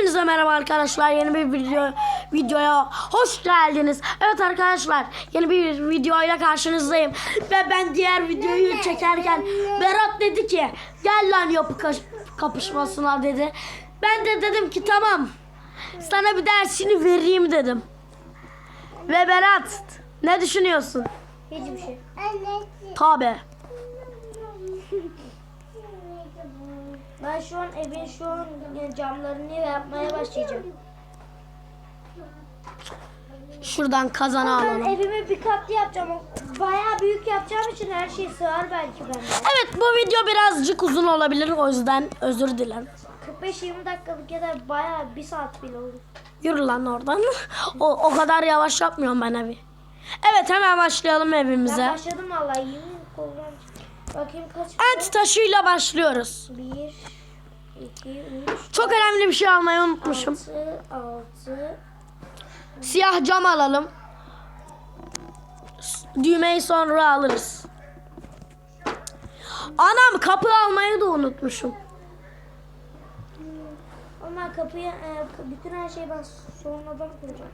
Hepinize merhaba arkadaşlar. Yeni bir video videoya hoş geldiniz. Evet arkadaşlar, yeni bir videoyla karşınızdayım. Ve ben diğer videoyu çekerken Berat dedi ki, "Gel lan yapı kapışmasına." dedi. Ben de dedim ki, "Tamam. Sana bir dersini vereyim." dedim. Ve Berat, ne düşünüyorsun? Hiçbir şey. Tabi. Ben şu an evin şu an camlarını yapmaya başlayacağım. Şuradan kazanı Ben alalım. evimi bir katlı yapacağım. Bayağı büyük yapacağım için her şey sığar belki bende. Evet, bu video birazcık uzun olabilir. O yüzden özür dilerim. 45-20 dakikalık ya da bayağı bir saat bile olur. Yürü lan oradan. O, o kadar yavaş yapmıyorum ben evi. Evet hemen başlayalım Ben evimize. başladım vallahi yemin kollarım. Bakayım kaç. Ant taşıyla başlıyoruz. 1 2 3 Çok önemli bir şey almayı unutmuşum. 6 6 Siyah cam alalım. Düğmeyi sonra alırız. Anam kapı almayı da unutmuşum. Ama kapıya e, bütün her şeyi ben sonradan kuracağım.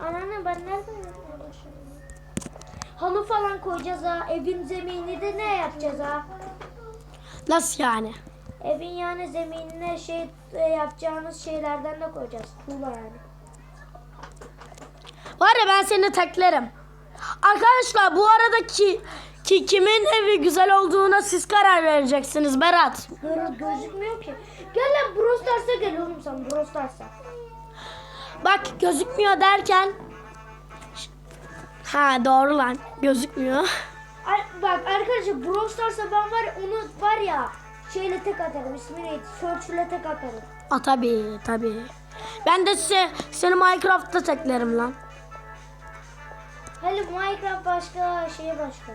Anneanne ben nereden yapmaya başladım? Halı falan koyacağız ha. Evin zeminini de ne yapacağız ha? Nasıl yani? Evin yani zeminine şey e, yapacağımız şeylerden de koyacağız. Tuğla yani. Var ya ben seni teklerim. Arkadaşlar bu aradaki ki kimin evi güzel olduğuna siz karar vereceksiniz Berat. Gör, gözükmüyor ki. Gel lan Brawl Stars'a gel oğlum sen Brawl Stars'a. Bak gözükmüyor derken Ha doğru lan gözükmüyor. Ar- bak arkadaşlar Brawl Stars'a ben var ya, onu var ya şeyle tek atarım. İsmi neydi? Search'le tek atarım. A tabii tabii. Ben de size seni Minecraft'ta teklerim lan. Hele Minecraft başka, şeye başka.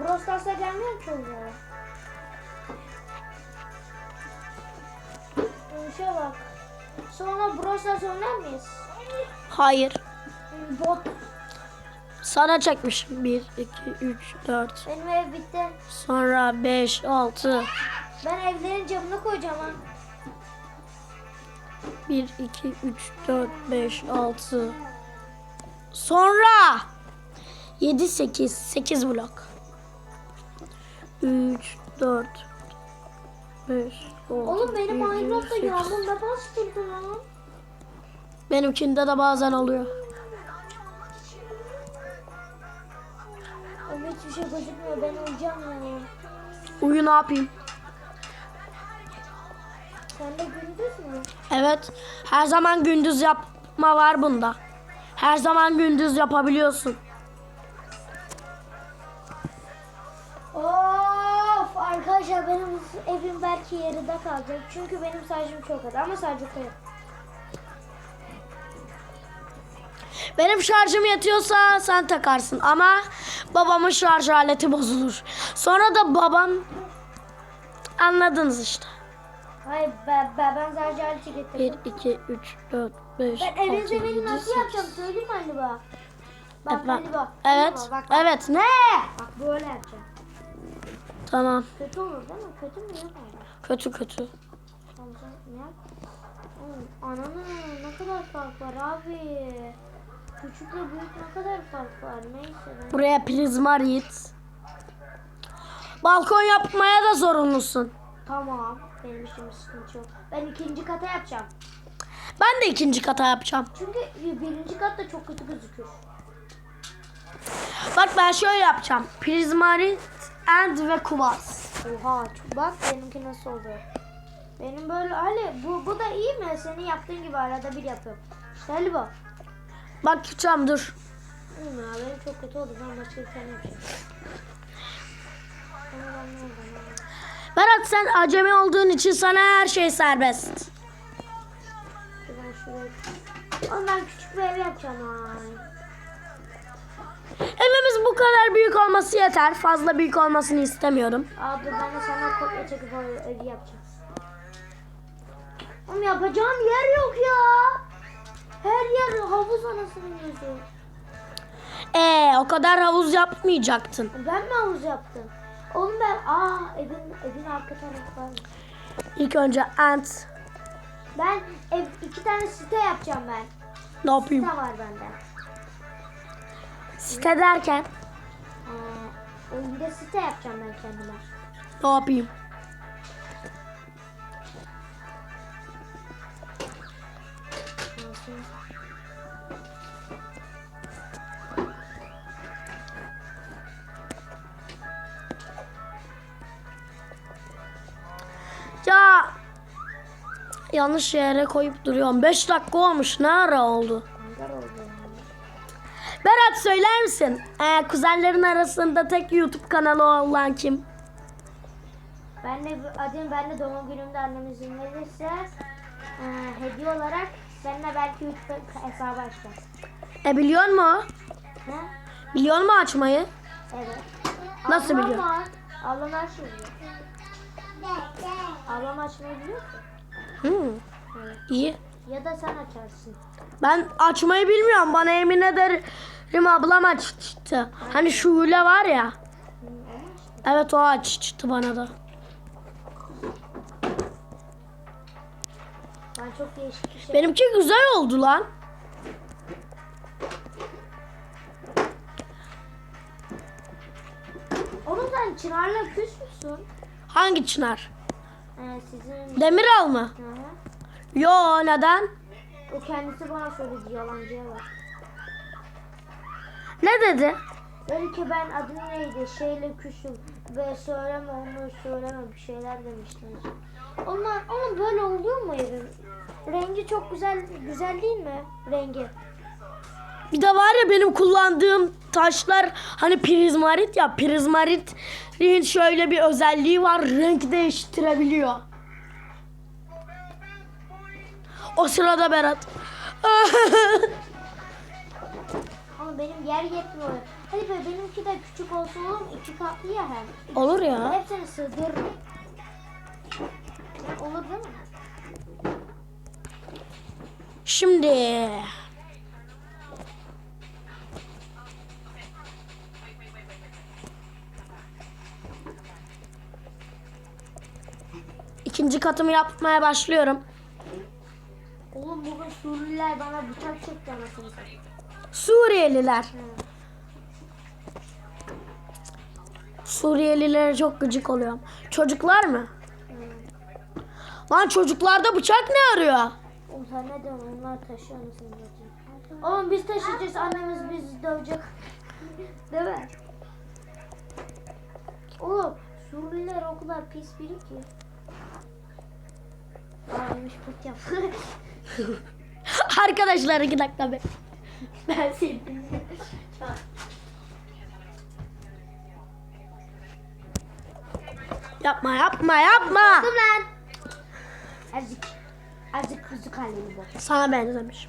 Brawl Stars'a gelmiyor ki onlara. İşe bak. Sonra Brawl Stars oynar mıyız? Hayır. Bot. Sana çekmişim. 1, 2, 3, 4. Benim ev bitti. Sonra 5, 6. Ben evlerin camına koyacağım ha. 1, 2, 3, 4, 5, 6. Sonra 7, 8. 8 blok. 3, 4, 5, 6. Oğlum benim Minecraft'ta yağmur ne bastırdı lan? Benimkinde de bazen oluyor. Oğlum hiçbir şey gözükmüyor. Ben uyuyacağım ya. Uyu ne yapayım? Sen de gündüz mü? Evet. Her zaman gündüz yapma var bunda. Her zaman gündüz yapabiliyorsun. Of arkadaşlar benim evim belki yarıda kalacak. Çünkü benim şarjım çok az ama şarjı koyarım. Benim şarjım yetiyorsa sen takarsın ama babamın şarj aleti bozulur. Sonra da babam anladınız işte. Hayır ben, ben, ben şarj aleti 1, getirdim. 2, 3, 4, 5, Ben evin 6, zeminini 7, nasıl 8. yapacağım söyleyeyim mi Aliba? Bak Ben- Aliba. Evet, Aliba, Bak, evet. Ne? bak böyle yapacağım. Tamam. Kötü olur değil mi? Kötü mü yapalım? Kötü kötü. Tamam sen ne yap? Oğlum, Ananı ne kadar fark var abi. Küçükle büyük ne kadar fark var neyse. Buraya prizmarit. Balkon yapmaya da zorunlusun. Tamam benim işim sıkıntı yok. Ben ikinci kata yapacağım. Ben de ikinci kata yapacağım. Çünkü birinci kat da çok kötü gözükür. Bak ben şöyle yapacağım. Prizmarit and ve kubas. Oha çok- bak benimki nasıl oldu. Benim böyle Ali bu, bu da iyi mi? Senin yaptığın gibi arada bir yapıyorum. İşte Ali bu. Bakacağım dur. Bilmiyorum ya benim çok kötü oldu. Ben başka bir tane yapacağım. Berat sen acemi olduğun için sana her şey serbest. Ben ben küçük bir ev yapacağım ay. Evimiz bu kadar büyük olması yeter. Fazla büyük olmasını istemiyorum. Abi ben de sana kopya çekip evi yapacağım. Oğlum yapacağım yer yok ya. Her yer havuz anasının yüzü. Ee, o kadar havuz yapmayacaktın. Ben mi havuz yaptım? Oğlum ben aa evin evin arka tarafı var. İlk önce ant. Ben ev, iki tane site yapacağım ben. Ne yapayım? Site var bende. Site derken Ee, oyunda site yapacağım ben kendime. ne yapayım? Ya yanlış yere koyup duruyorum. 5 dakika olmuş. Ne ara oldu? Berat söyler misin? Ee, kuzenlerin arasında tek YouTube kanalı olan kim? Ben de adım ben de doğum günümde annem izin verirse e, hediye olarak de belki YouTube hesabı açacağım. E biliyor mu? Ne? Biliyor mu açmayı? Evet. Nasıl Ablam biliyor? var. Ablam her şeyi biliyor. Ablam açmayı biliyor ki. Hı, Evet. iyi. Ya da sen açarsın. Ben açmayı bilmiyorum. Bana emin ederim ablam açtı. Hani Şule var ya. Evet o açtı bana da. Ben çok değişik bir şey. Benimki güzel oldu lan. Oğlum sen Çınar'la küs müsün? Hangi çınar? Ee, sizin... Demiral mı? Hı hı. Yo neden? O kendisi bana söyledi yalancıya bak. Ne dedi? Dedi ki ben adım neydi şeyle küsüm ve söyleme onu söyleme bir şeyler demiştin. Onlar onun böyle oluyor mu evin? Rengi çok güzel güzel değil mi? Rengi. Bir de var ya benim kullandığım taşlar hani prizmarit ya prizmaritin şöyle bir özelliği var renk değiştirebiliyor. O sırada Berat. Ama benim yer yetmiyor. Hadi be benimki de küçük olsun oğlum iki katlı ya hem. Olur ya. Hepsini sığdırırım. Olur değil mi? Şimdi ikinci katımı yapmaya başlıyorum. Oğlum bugün Suriyeliler bana bıçak çekti anasını. Suriyeliler. Hı. Suriyelilere çok gıcık oluyorum. Çocuklar mı? Hı. Lan çocuklarda bıçak ne arıyor? Oğlum sen ne diyorsun? Onlar taşıyor anasını satayım. Oğlum biz taşıyacağız. Annemiz bizi dövecek. Değil mi? Oğlum Suriyeliler o kadar pis biri ki. Ağlamış pıt yap. Arkadaşlar iki dakika be. ben seni Yapma yapma yapma. Dur lan. Azıcık. Azıcık kızık halini bu. Sana benzemiş.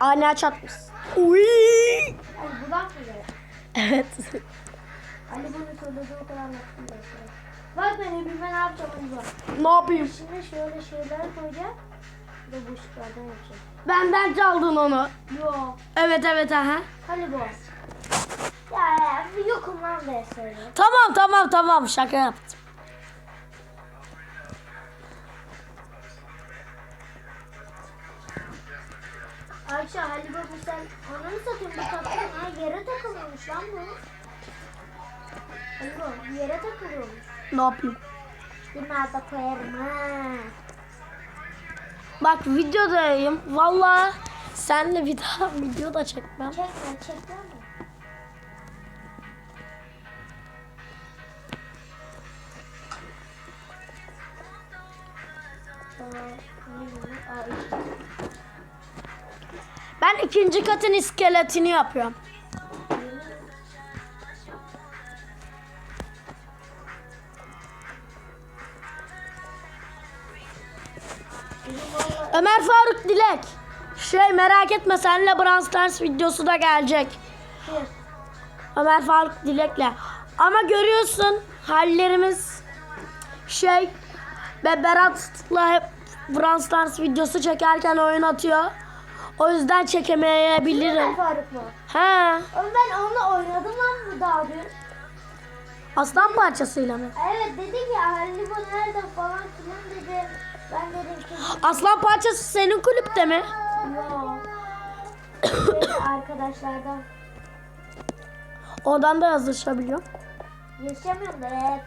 Hani. Anne çatmış. Uy. Hani budak mı böyle? Evet. Ali bunu söylediği o kadar da. Bak ben hepime ne yapacağım onu bak. ne yapayım? Şimdi şöyle şeyler koyacağım. De bu ışıklardan yapacağım. Benden çaldın onu. Yo. Evet evet aha. Hani bu. Ya ya yokum lan be söyle. Tamam tamam tamam şaka yaptım. Ayşe Ali bu sen ananı satayım bu takım ha yere takılıyormuş lan bu. Ali bu bir yere takılıyormuş. Ne yapayım? Bunlar da koyarım ha. Bak videodayım. Vallahi senle bir daha video da çekmem. Çekme çekme mi? Ben ikinci katın iskeletini yapıyorum. Şey merak etme seninle Brawl Stars videosu da gelecek. Ömer Faruk Dilek'le. Ama görüyorsun hallerimiz şey ve Berat'la hep Brawl Stars videosu çekerken oyun atıyor. O yüzden Ömer çekemeyebilirim. Faruk mu? He. Ben onunla oynadım lan bu daha dün. Aslan parçasıyla mı? Evet dedi ki Ali bu nerede falan filan dedi. Ben dedim ki Aslan parçası senin kulüpte mi? Yok. Dedi arkadaşlardan. Oradan da yazışabiliyorum. Yaşamıyorum da hep.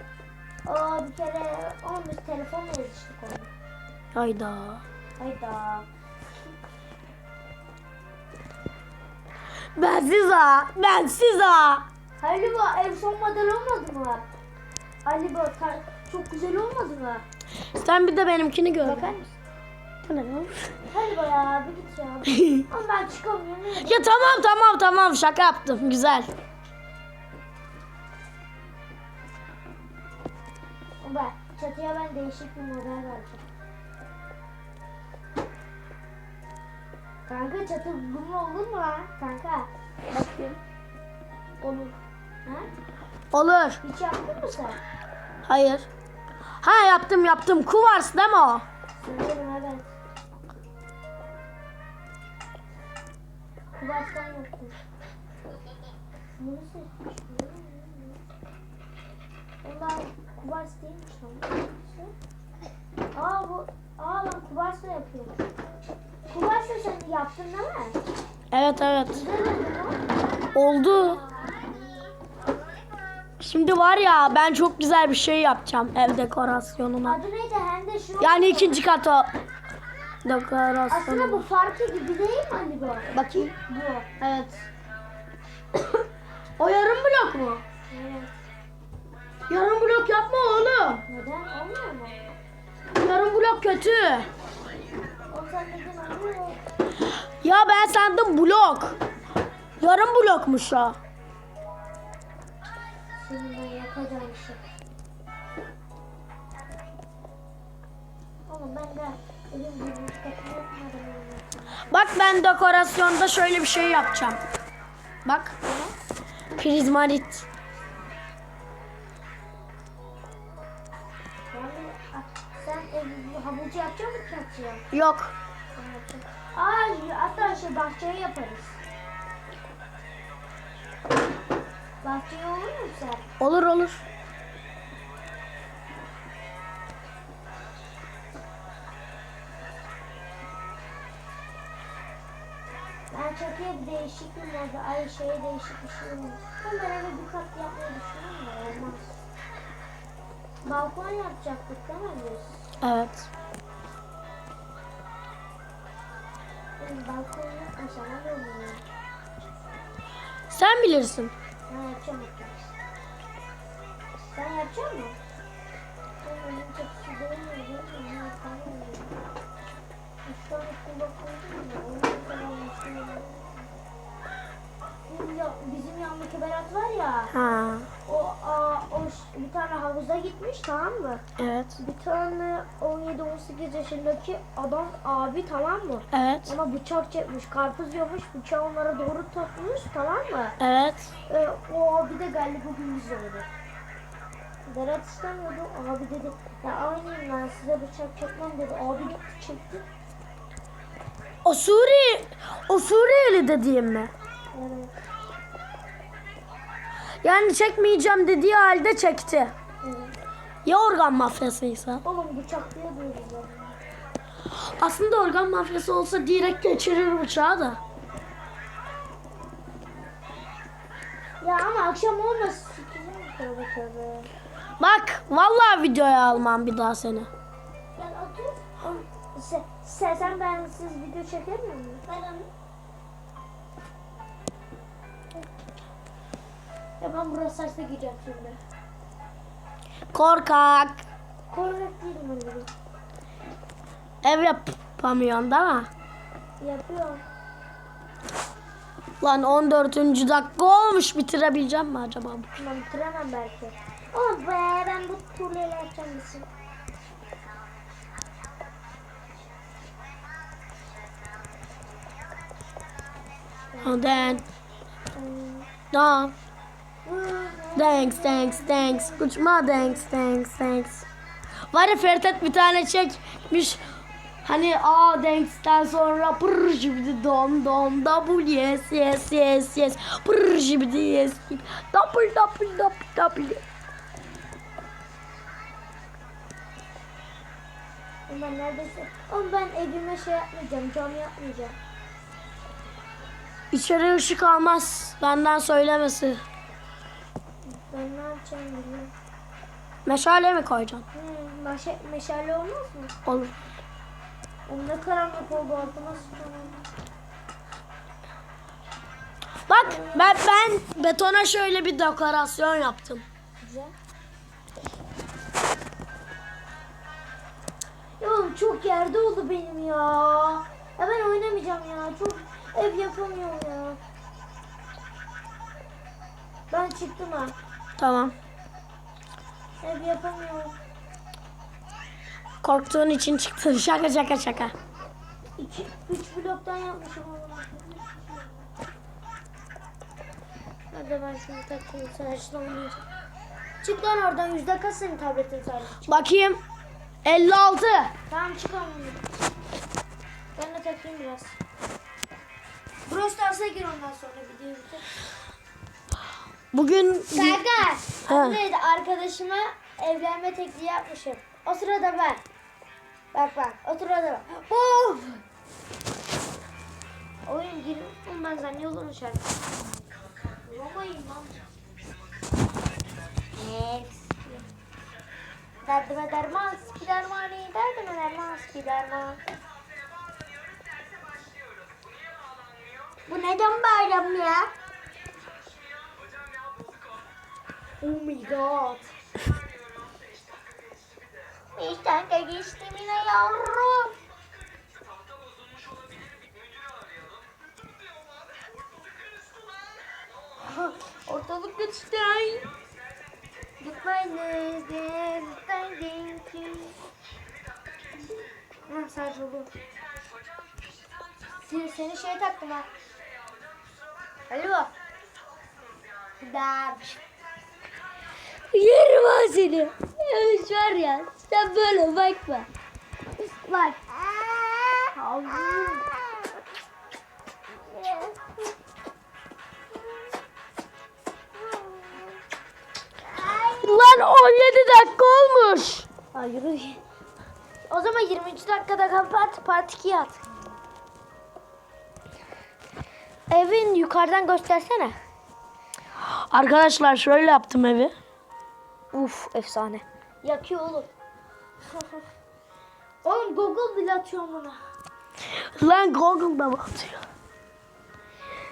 O bir kere on biz telefonla yazıştık onu. Hayda. Hayda. Bensiz ha. Bensiz ha. Ali bu ev son model olmadı mı? Ali bu ta- çok güzel olmadı mı? Sen bir de benimkini gör. Bakar mısın? Bu ne lan? Hadi be ya bir git ya. Ama ben çıkamıyorum. ya tamam tamam tamam şaka yaptım. Güzel. Bak çatıya ben değişik bir model vereceğim. Kanka çatı bunun olur mu lan? Kanka. Bakayım. Olur. Ha? Olur. Hiç yaptın mı sen? Hayır. Ha yaptım yaptım. Kuvars değil mi o? Sanırım evet. Kubaştan yaptım. Bunu seçmiş. Ondan kubars değilmiş lan. Aa bu, aa lan kubarsla yapıyorum. Kubarsla sen yaptın değil mi? Evet evet. Oldu. Şimdi var ya ben çok güzel bir şey yapacağım ev dekorasyonuna. Adı neydi? Hem de şu. Yani ikinci kat o. Aslında bu farkı gibi değil mi hani bu? Bakayım. Bu. Evet. o yarım blok mu? Evet. Yarım blok yapma oğlum. Neden? Olmuyor mu? Yarım blok kötü. O oluyor. Ya ben sandım blok. Yarım blokmuş o. Senin ben yapacağım. Oğlum ben de elim yapmadım. öyle. Bak ben dekorasyonda şöyle bir şey yapacağım. Bak. Prizmarit. Sen havucu yapacak mısın çatıya? Yok. Aa hatta şey bahçeyi yaparız. Bahçeyi olur mu sen? Olur olur. Çatıya bir değişik bir moda, ay şeye değişik bir şey olmuş. Ben eve bir kat yapmayı düşünüyorum da olmaz. Balkon yapacaktık değil mi biz? Evet. Benim balkon yapmasam olur mu? ya? Sen bilirsin. Ben yapacağım hatta. Sen yapacak mısın? Ben mi? Değil mi? Ben yapamıyorum. Üç tane kulak koydum ya. Almıştım. Bizim, ya- bizim yanındaki Berat var ya. Ha. O, aa, o bir tane havuza gitmiş tamam mı? Evet. Bir tane 17-18 yaşındaki adam abi tamam mı? Evet. Ona bıçak çekmiş, karpuz yiyormuş, bıçağı onlara doğru tutmuş tamam mı? Evet. Ee, o abi de geldi bugün biz oldu. Berat istemiyordu, abi dedi ya aynıyım ben size bıçak çekmem dedi. Abi gitti çekti. O Suri, o Suriyeli dediğim mi? Evet. Yani çekmeyeceğim dediği halde çekti. evet. Ya organ mafyasıysa? Oğlum bıçak diye ya. Aslında organ mafyası olsa direkt geçirir bıçağı da. Ya ama akşam olmasın. Bak vallahi videoya almam bir daha seni. Gel otur. Oğlum, Sen, sen, sen bensiz video çekemiyor musun? Ben Ya ben burası saçta giyeceğim şimdi. Korkak. Korkak değilim bir. Ev yapamıyorsun değil mi? Yapıyorum. Lan 14. dakika olmuş bitirebileceğim mi acaba? bu? Ben bitiremem belki. Oh be ben bu turlayla yapacağım mısın? And then, no. Thanks, thanks, thanks. Uçma thanks, thanks, thanks. Var ya Ferhat bir tane çekmiş. Hani a thanks'ten sonra pırr şimdi dom dom double yes yes yes yes pırr şimdi yes double double double double Ben neredeyse. Ama ben evime şey yapmayacağım, cam yapmayacağım. İçeri ışık almaz. Benden söylemesi. Ben ne yapacağım bilmiyorum. Meşale mi koyacaksın? Hmm, meşe, meşale olmaz mı? Olur. Ne karanlık oldu altıma. Bak ben ben betona şöyle bir dekorasyon yaptım. Güzel. Ya oğlum çok yerde oldu benim ya. Ya ben oynamayacağım ya. Çok ev yapamıyorum ya. Ben çıktım ha. Tamam. Ev yapamıyorum. Korktuğun için çıktın. Şaka şaka şaka. İki, üç bloktan yapmışım oğlum. Hadi ben şunu takayım. Sen açtın oynayacağım. Çık lan oradan. Yüzde kaç senin tabletin sadece? Bakayım. 56. Tamam çık onu. Ben de takayım biraz. Brawl Stars'a gir ondan sonra videoyu bitir. Bugün Kanka. Ha. neydi? Arkadaşıma evlenme teklifi yapmışım. O sırada ben. Bak bak. O sırada ben. Of! Oyun. Oğlum ben zannediyorum şarkı. Vuramayın lan. Next. Derdime derman, spidermani, derdime derman, spiderman. Bu neden bayram ya? Oh my god. Beş dakika geçti yine yavrum. Ortalık geçti. Thank you. Ha sadece bu. Seni, seni şey taktım ha. Alo. Ben. yerim ha seni. Evet var ya. Sen böyle bakma. Bak. Havlu. Lan 17 dakika olmuş. Hayır. O zaman 23 dakikada kapat, part 2'ye at. Evin yukarıdan göstersene. Arkadaşlar şöyle yaptım evi. Uf, efsane. Yakıyor oğlum. oğlum Google bile atıyor buna. Lan Google'da mı atıyor?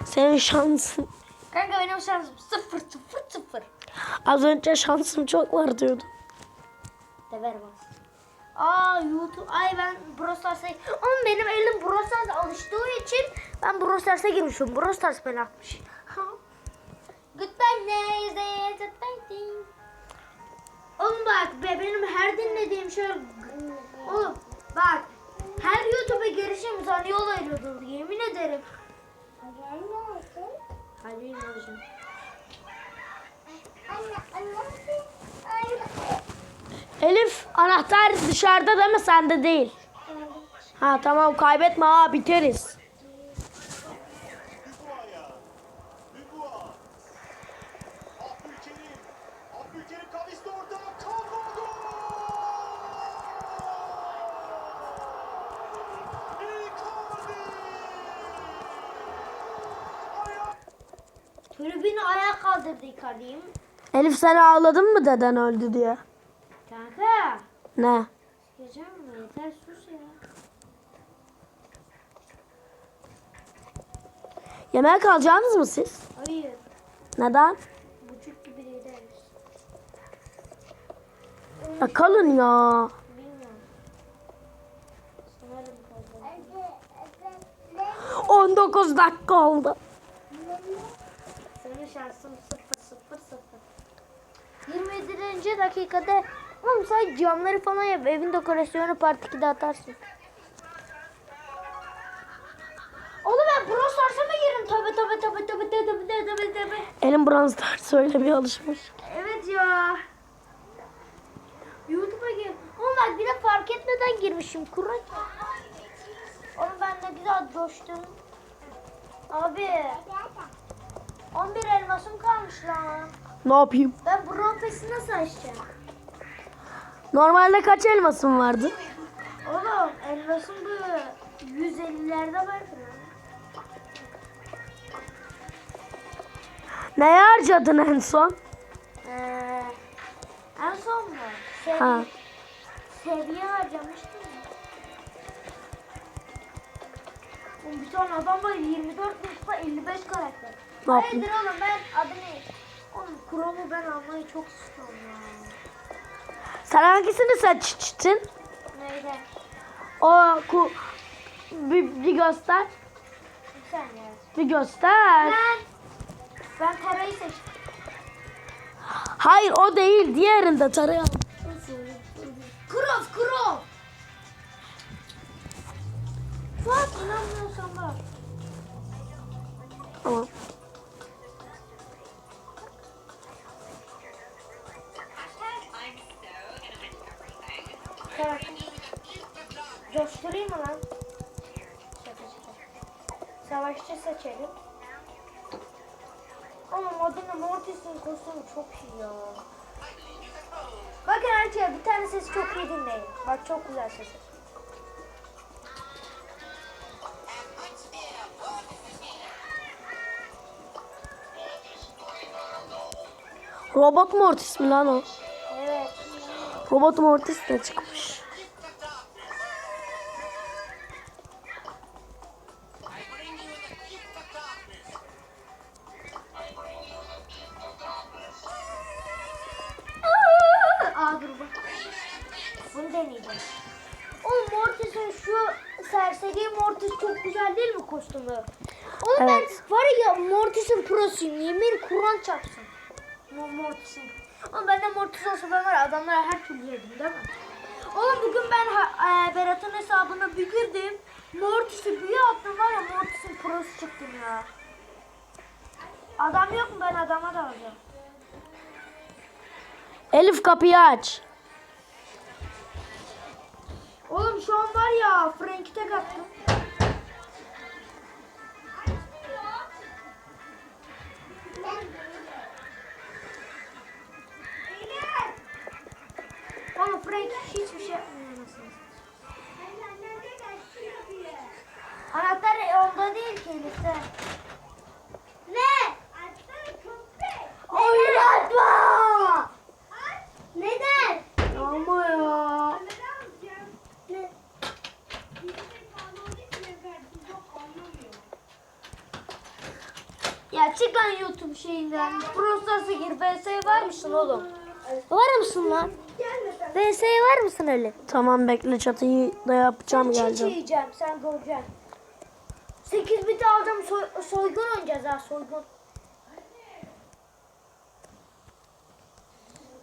Senin şansın. Kanka benim şansım sıfır sıfır sıfır. Az önce şansım çok var diyordum. De ver bana. Aa YouTube. Ay ben Brawl Stars'a... Oğlum benim elim Brawl Stars'a alıştığı için ben Brawl Stars'a girmişim. Brawl Stars beni atmış. Goodbye neyse. Oğlum bak be benim her dinlediğim şey... Oğlum bak. Her YouTube'a girişim zanıyor ayrıldı. Yemin ederim. Halil ne olacak? Elif anahtar dışarıda değil mi sende değil. Ha tamam kaybetme ha biteriz. Tribünü ayağa kaldırdı Icardi'yim. Elif sen ağladın mı deden öldü diye? Ne? Geçeceğim mi? Yeter sus ya. Yemeğe kalacaksınız mı siz? Hayır. Neden? Buçuk gibi gideriz. Ya kalın ya. Bilmiyorum. Sanırım kaldı. 19 dakika oldu. Senin şansın sıfır sıfır sıfır. 27. dakikada Oğlum sen camları falan yap. Evin dekorasyonu part 2'de atarsın. Oğlum ben Brawl Stars'a mı girin? Tabi tabi tabi tabi tabi tabi tabi tabi. Elim Bronze Stars öyle bir alışmış. Evet ya. YouTube'a gir. Oğlum bak bir de fark etmeden girmişim. Kurak. Oğlum ben ne güzel coştum. Abi. 11 elmasım kalmış lan. Ne yapayım? Ben bu rompesi nasıl açacağım? Normalde kaç elmasın vardı? Elmas'ın bu 150'lerde vardır. ya. Neye harcadın en son? Ee, en son mu? Seviye, Ha. seviye harcamıştım. Oğlum bir tane adam var 24 yaşında 55 karakter. Ne? Hayırdır oğlum ben adı ne? Oğlum Chrome'u ben almayı çok istiyorum ya. Sen hangisini seçtin? Neydi? O ku bir, bir göster. Bir saniye. Bir göster. Ben, ben Tara'yı seçtim. Hayır o değil. Diğerinde tarayalım. Krov, Krov. Fuat inanmıyorsan Savaşçı seçelim. Ama Modena Mortis'in kostümü çok iyi ya. Bakın arkadaşlar bir tane ses çok iyi dinleyin. Bak çok güzel sesi. Robot Mortis mi lan o? Evet. Robot Mortis de çıkmış. Oğlum Evet. ben var ya Mortis'in prosuyum. Yemin Kur'an çarpsın. Mo- Mortis'in. Oğlum bende Mortis olsa ben var adamlara her türlü yedim değil mi? Oğlum bugün ben e, Berat'ın hesabına bir girdim. Mortis'i büyü attım var ya Mortis'in prosu çıktım ya. Adam yok mu ben adama da alacağım. Elif kapıyı aç. Oğlum şu an var ya Frank'i tek attım. Frank hiçbir şey yapmıyor. Anahtar onda değil ki Elif'te. Ne? Oynatma! Neden? Ama ya. Ne? Ya çık lan YouTube şeyinden. Prostası gir. VS var mısın oğlum? Var mısın lan? VS var mısın öyle? Tamam bekle çatıyı da yapacağım Çiğ geleceğim. yiyeceğim sen göreceksin. 8 bit aldım soy, soygun oynayacağız ha soygun.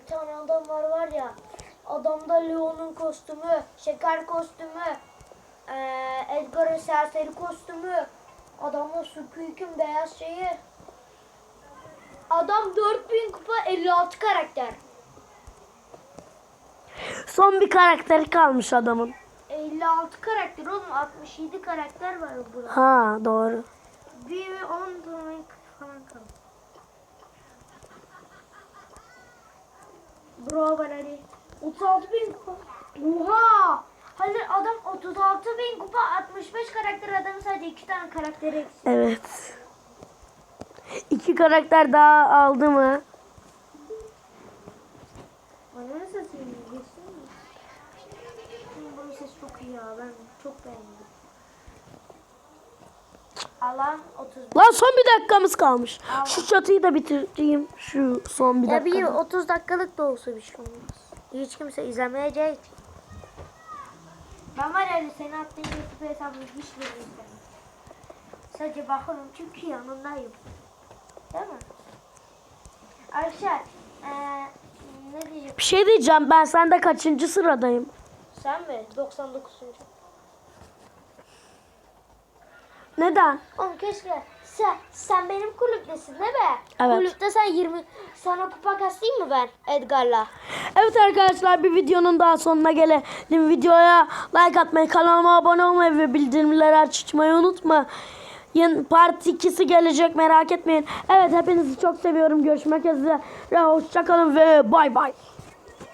Bir tane adam var var ya. Adamda Leon'un kostümü, şeker kostümü, eee Edgar'ın serseri kostümü, adamda Squeak'in beyaz şeyi. Adam 4000 kupa 56 karakter. Son bir karakteri kalmış adamın. 56 karakter oğlum 67 karakter var burada. Ha doğru. Bir 10 tane falan kaldı. Bro var hadi. 36 bin kupa. Oha! Hadi adam 36 bin kupa 65 karakter adamın sadece 2 tane karakteri eksik. Evet. İki karakter daha aldı mı? Bana ne satayım? Geçsin mi? Hı, Bunun sesi çok iyi ya. Ben çok beğendim. Alan 30 Lan son bir dakikamız kalmış. Şu çatıyı da bitireyim. Şu son bir Ya bir dakika. 30 dakikalık da olsa bir şey olmaz. Hiç kimse izlemeyecek. Ben var ya seni attığın YouTube hesabını hiç izlemem. Sadece bakarım çünkü yanındayım. Değil mi? Arkadaşlar eee ne diyeceğim? Bir şey diyeceğim ben sende kaçıncı sıradayım? Sen mi? 99. Neden? Oğlum keşke sen, sen benim kulüptesin değil mi? Evet. Kulüpte sen 20 sana kupa kasayım mı ben Edgar'la? Evet arkadaşlar bir videonun daha sonuna gelelim. Videoya like atmayı, kanalıma abone olmayı ve bildirimleri açmayı unutma. Yeni part 2'si gelecek merak etmeyin. Evet hepinizi çok seviyorum. Görüşmek üzere. Hoşçakalın ve bay bay.